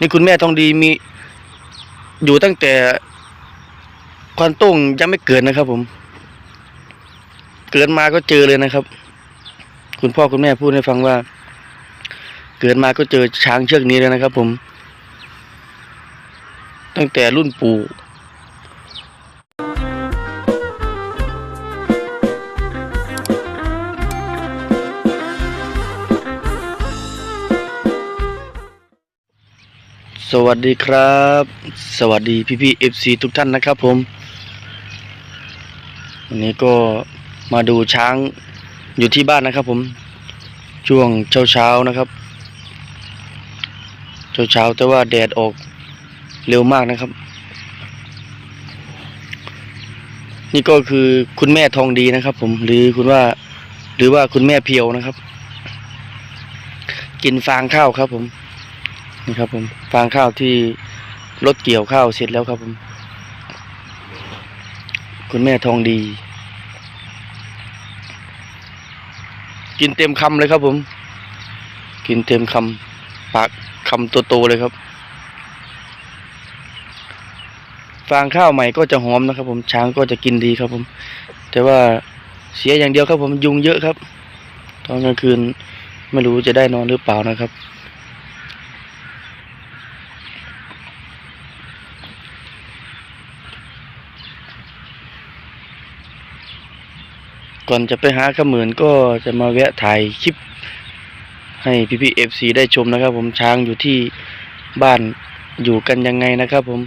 นี่คุณแม่ทองดีมี อยู่ตั้งแต่ควันตุ้งยังไม่เกิดนะครับ ผม เกิดมาก็เจอเลยนะครับ คุณพ่อคุณแม่พูดให้ฟังว่า เกิดมาก็เจอช้างเชือกนี้เลยนะครับ ผม ตั้งแต่รุ่นปู่ สวัสดีครับ สวัสดีพี่พี่เอฟซีทุกท่านนะครับผม วันนี้ก็มาดูช้างอยู่ที่บ้านนะครับผม ช่วงเช้าเช้านะครับ เช้าเช้าแต่ว่าแดดออกเร็วมากนะครับ นี่ก็คือคุณแม่ทองดีนะครับผมหรือคุณว่าหรือว่าคุณแม่เพียวนะครับ กินฟางข้าวครับผม นี่ครับผมฟางข้าวที่รถเกี่ยวข้าวเสร็จแล้วครับผม คุณแม่ทองดี กินเต็มคำเลยครับผม กินเต็มคำปากคำโตๆเลยครับ ฟางข้าวใหม่ก็จะหอมนะครับ ผมช้างก็จะกินดีครับผม แต่ว่าเสียอย่างเดียวครับผมยุงเยอะครับ ตอนกลางคืนไม่รู้จะได้นอนหรือเปล่านะครับ ก่อนจะไปหาขมือนก็จะมาแวะถ่ายคลิป ให้พี่พีเอฟซีได้ชมนะครับ ผมช้างอยู่ที่บ้านอยู่กันยังไงนะครับ ผม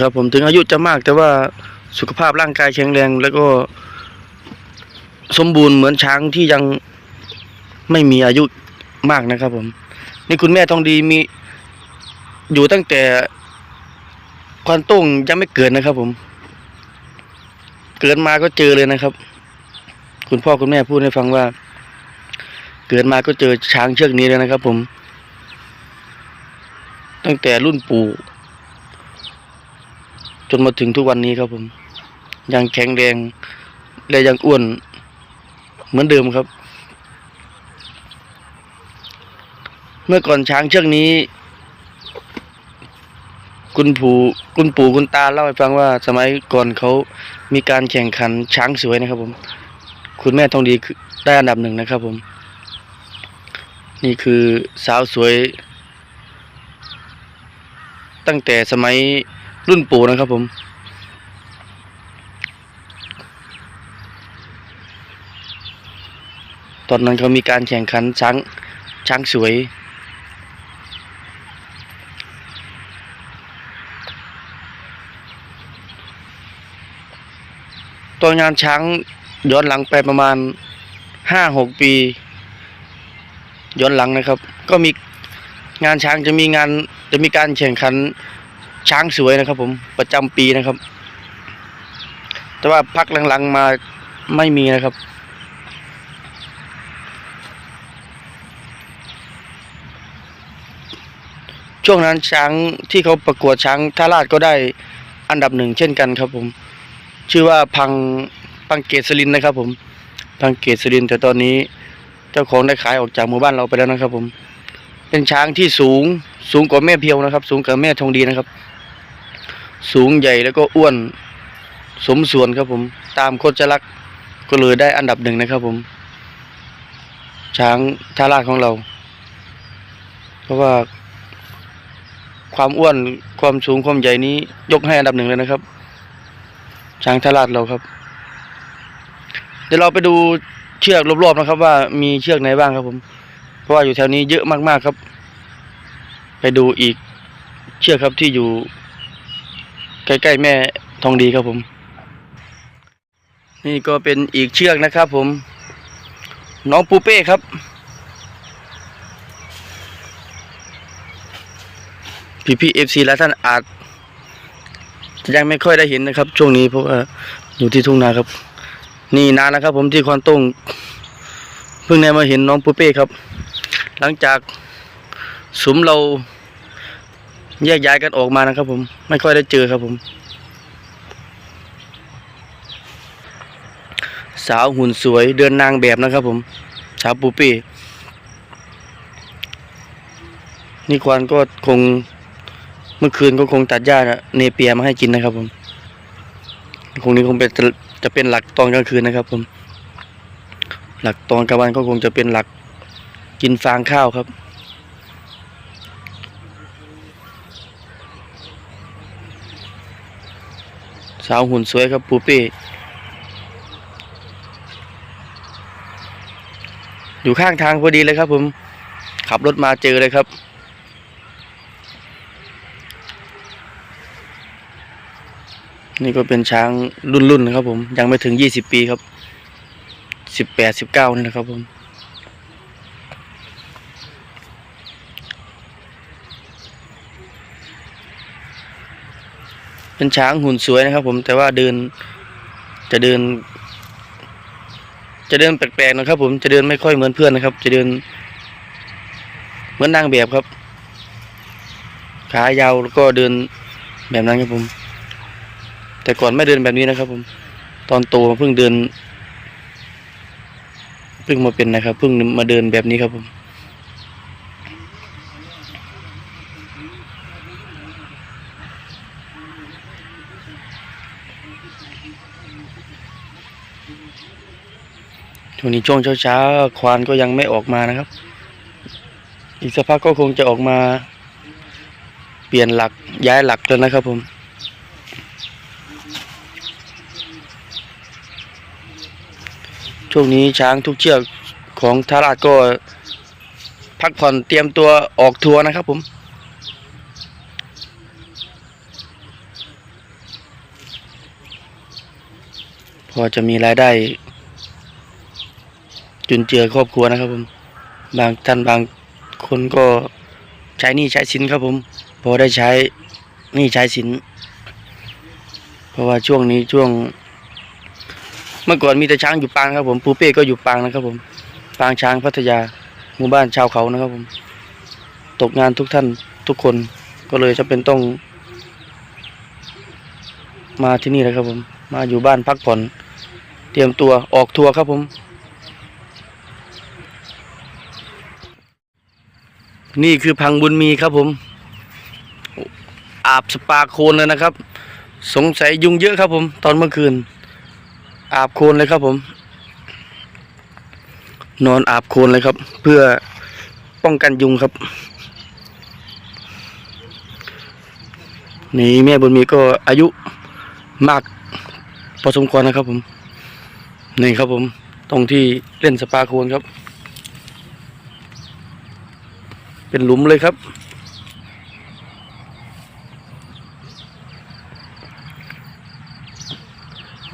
ครับผมถึงอายุจะมากแต่ว่าสุขภาพร่างกายแข็งแรงแล้วก็สมบูรณ์เหมือนช้างที่ยังไม่มีอายุ มากนะครับ ผม นี่คุณแม่ทองดีมี อยู่ตั้งแต่ควันตุ้งยังไม่เกิดนะครับ ผม เกิดมาก็เจอเลยนะครับ คุณพ่อคุณแม่พูดให้ฟังว่า เกิดมาก็เจอช้างเชือกนี้เลยนะครับ ผม ตั้งแต่รุ่นปู่จนมาถึงทุกวันนี้ครับ ผม ยังแข็งแรงและยังอ้วนเหมือนเดิมครับ เมื่อก่อนช้างเชือกนี้ คุณปู่คุณปู่คุณตาเล่าให้ฟังว่า สมัยก่อนเขามีการแข่งขันช้างสวยนะครับ ผม คุณแม่ทองดีได้อันดับหนึ่งนะครับ ผม นี่คือสาวสวย ตั้งแต่สมัยรุ่นปู่นะครับ ผมตอนนั้นเขามีการแข่งขันช้างช้างสวย ตัวงานช้างย้อนหลังไปประมาณห้าหกปีย้อนหลังนะครับ ก็มีงานช้างจะมีงานจะมีการแข่งขันช้างสวยนะครับ ผมประจำปีนะครับ แต่ว่าพักหลังๆมาไม่มีนะครับช่วงนั้นช้างที่เขาประกวดช้างท่าราชก็ได้อันดับหนึ่งเช่นกันครับผม ชื่อว่าพังพังเกษรินนะครับ ผมพังเกษรินแต่ตอนนี้เจ้าของได้ขายออกจากหมู่บ้านเราไปแล้วนะครับ ผม เป็นช้างที่สูงสูงกว่าแม่เพียวนะครับ สูงกว่าแม่ทองดีนะครับ สูงใหญ่แล้วก็อ้วนสมส่วนครับผม ตามโคจรักษณ์ก็เลยได้อันดับหนึ่งนะครับ ผม ช้างท่าราของเรา เพราะว่า ความอ้วนความสูงความใหญ่นี้ยกให้อันดับหนึ่งเลยนะครับ ช้างทาราดเราครับ เดี๋ยวเราไปดูเชือกรอบๆนะครับ ว่ามีเชือกไหนบ้างครับผม เพราะว่าอยู่แถวนี้เยอะมากๆครับ ไปดูอีกเชือกครับที่อยู่ ใกล้ๆแม่ทองดีครับผม นี่ก็เป็นอีกเชือกนะครับ ผม น้องปูเป้ครับพี่พี่เอฟซีและท่านอาจ ยังไม่ค่อยได้เห็นนะครับ ช่วงนี้เพราะว่าอยู่ที่ทุ่งนาครับ นี่นานแล้วครับ ผมที่ควานตุ้งเพิ่งได้มาเห็นน้องปูเป้ครับ หลังจากสุมเราแยกย้ายกันออกมานะครับ ผมไม่ค่อยได้เจอครับผม สาวหุ่นสวยเดินนางแบบนะครับ ผม สาวปูเป้นี่ควานก็คง เมื่อคืนก็คงตัดหญ้าเนเปียมาให้กินนะครับ ผมคงนี้คงเป็นจะจะเป็นหลักตอนกลางคืนนะครับ ผม หลักตอนกลางวันก็คงจะเป็นหลักกินฟางข้าวครับ สาวหุ่นสวยครับปูปี้อยู่ข้างทางพอดีเลยครับ ผม ขับรถมาเจอเลยครับ นี่ก็เป็นช้างรุ่นๆนะครับผมยังไม่ถึงยี่สิบปีครับสิบแปดสิบเก้านี่นะครับผม เป็นช้างหุ่นสวยนะครับผมแต่ว่าเดินจะเดิน จะเดินแปลกๆนะครับผมจะเดินไม่ค่อยเหมือนเพื่อนนะครับ จะเดิน เหมือนนางแบบครับ ขายาวแล้วก็เดินแบบนั้นครับผม แต่ก่อนไม่เดินแบบนี้นะครับ ผม ตอนโตมาเพิ่งเดินเพิ่งมาเป็นนะครับเพิ่งมาเดินแบบนี้ครับผมช่วงนี้ช่วงเช้าๆควานก็ยังไม่ออกมานะครับ อีกสักพักก็คงจะออกมา เปลี่ยนหลักย้ายหลักแล้วนะครับผม ช่วงนี้ช้างทุกเชือกของทาราก็พักผ่อนเตรียมตัวออกทัวร์นะครับผมพอจะมีรายได้ จุนเจือครอบครัวนะครับผม บางท่านบางคนก็ใช้หนี้ใช้สินครับผม พอได้ใช้หนี้ใช้สิน เพราะว่าช่วงนี้ช่วง เมื่อก่อนมีแต่ช้างอยู่ปางครับ ผมปูเป้ก็อยู่ปางนะครับ ผมปางช้างพัทยาหมู่บ้านชาวเขานะครับ ผม ตกงานทุกท่านทุกคนก็เลยจะเป็นต้อง มาที่นี่เลยครับ ผม มาอยู่บ้านพักผ่อน เตรียมตัวออกทัวร์ครับผม นี่คือพังบุญมีครับ ผม อาบสปาโคลนเลยนะครับ สงสัยยุงเยอะครับ ผม ตอนเมื่อคืน อาบโคลนเลยครับผม นอนอาบโคลนเลยครับ เพื่อป้องกันยุงครับ นี่แม่บุญมีก็อายุมากพอสมควรนะครับผมนี่ครับผม ตรงที่เล่นสปาโคลนครับ เป็นหลุมเลยครับ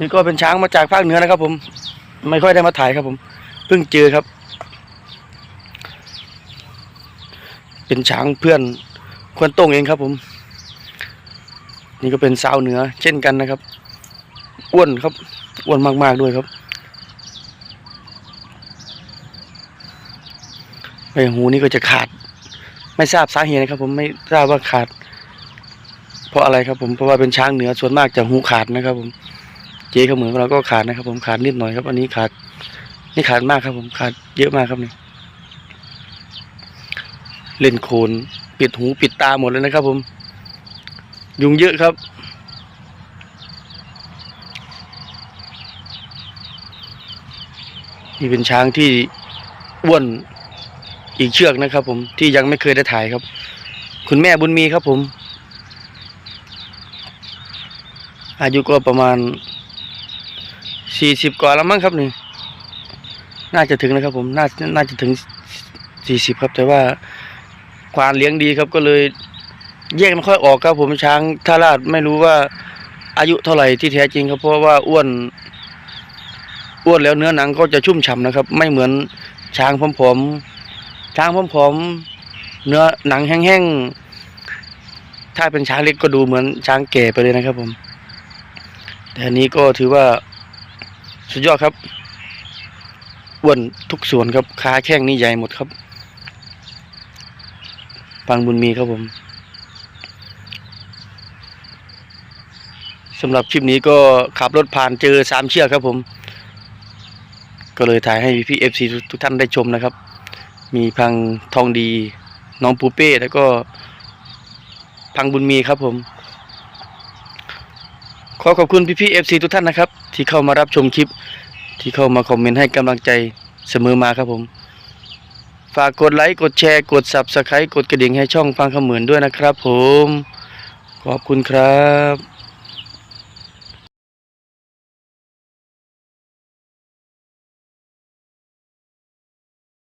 นี่ก็เป็นช้างมาจากภาคเหนือนะครับ ผม ไม่ค่อยได้มาถ่ายครับ ผม เพิ่งเจอครับ เป็นช้างเพื่อนควนต้งเองครับ ผม นี่ก็เป็นสาวเหนือ เช่นกันนะครับอ้วนครับอ้วนมากๆด้วยครับใบหูนี่ก็จะขาด ไม่ทราบสาเหตุนะครับ ผมไม่ทราบว่าขาด เพราะอะไรครับ ผมเพราะว่าเป็นช้างเหนือส่วนมากจะหูขาดนะครับ ผม เจ๊เขามือนเราก็ขาดนะครับ ผมขาดนิดหน่อยครับ อันนี้ขาด นี่ขาดมากครับ ผมขาดเยอะมากครับนี่เล่นโคนปิดหูปิดตาหมดเลยนะครับ ผม ยุงเยอะครับนี่เป็นช้างที่อ้วนอีกเชือกนะครับ ผมที่ยังไม่เคยได้ถ่ายครับ คุณแม่บุญมีครับผม อายุก็ประมาณ สี่สิบกว่าแล้วมั้งครับนี่น่าจะถึงนะครับ ผมน่าน่าจะถึงสี่สิบครับ แต่ว่าควานเลี้ยงดีครับก็เลยแยกไม่ค่อยออกครับ ผมช้างท่าราชไม่รู้ว่าอายุเท่าไหร่ที่แท้จริงครับเพราะว่าอ้วนอ้วนแล้วเนื้อหนังก็จะชุ่มฉ่ำนะครับ ไม่เหมือนช้างผอมๆช้างผอมๆเนื้อหนังแห้งๆถ้าเป็นช้างเล็กก็ดูเหมือนช้างแก่ไปเลยนะครับ ผม แต่อันนี้ก็ถือว่า สุดยอดครับอ้วนทุกส่วนครับขาแข้งนี่ใหญ่หมดครับปังบุญมีครับผมสำหรับคลิปนี้ก็ขับรถผ่านเจอสามเชือกครับผม ก็เลยถ่ายให้พี่เอฟซีทุกท่านได้ชมนะครับ มีพังทองดี น้องปูเป้แล้วก็พังบุญมีครับผม ขอขอบคุณพี่พี่เอฟซีทุกท่านนะครับ ที่เข้ามารับชมคลิป ที่เข้ามาคอมเมนต์ให้กำลังใจเสมอมาครับผม ฝากกดไลค์กดแชร์กดซับสไครต์กดกระดิ่งให้ช่องฟังขมือนด้วยนะครับผม ขอบคุณครับ